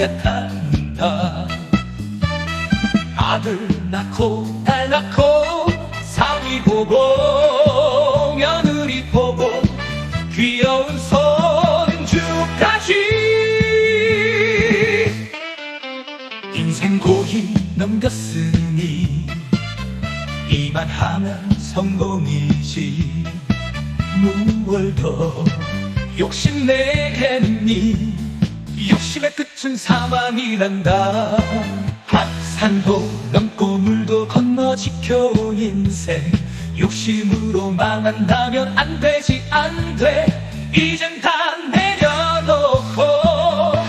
오겠단다. 아들 낳고 딸 낳고 사위 보고 며느리 보고 귀여운 손주까지 인생 고이 넘겼으니 이만 하면 성공이지. 무얼 더 욕심내겠니 욕심의 끝은 사망이란다. 한산도 넘고 물도 건너 지켜온 인생. 욕심으로 망한다면 안 되지 안 돼. 이젠 다 내려놓고.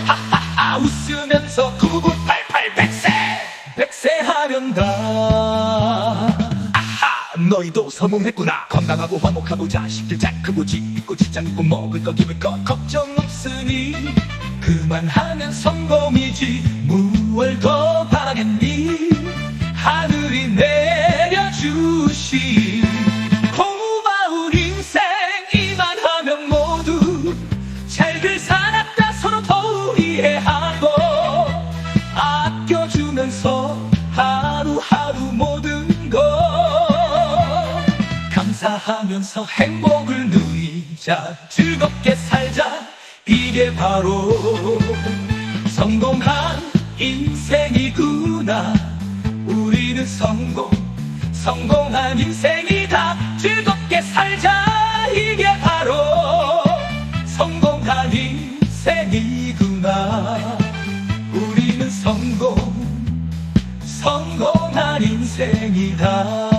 하하하 웃으면서 9988 백세. 백세 하련다. 아하 너희도 성공했구나. 건강하고 화목하고 자식들 잘 크고 집 있고 직장 있고 먹을 거 입을 거 걱정 없으니 그만하면 성공이지. 무얼 더 바라겠니? 하늘이 내려주신 고마운 인생 이만하면 모두 잘들 살았다 서로 더 이해하고 아껴주면서 하루하루 모든 것 감사하면서 행복을 누리자. 즐겁게 살자 이게 바로 성공한 인생이구나. 우리는 성공 성공한 인생이다. 즐겁게 살자. 이게 바로 성공한 인생이구나. 우리는 성공 성공한 인생이다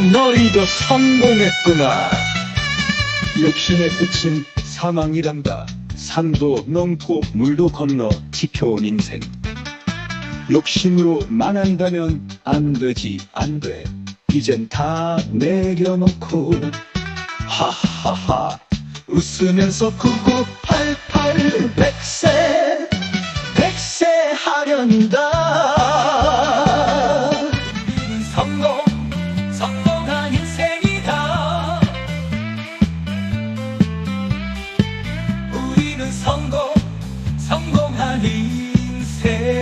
너희도 성공했구나. 욕심의 끝은 사망이란다. 산도 넘고 물도 건너 지켜온 인생. 욕심으로 만한다면 안 되지 안 돼. 이젠 다 내려놓고 하하하 웃으면서 구구 팔팔 백세 백세 하련다 성공 성공 성공한 인생이다.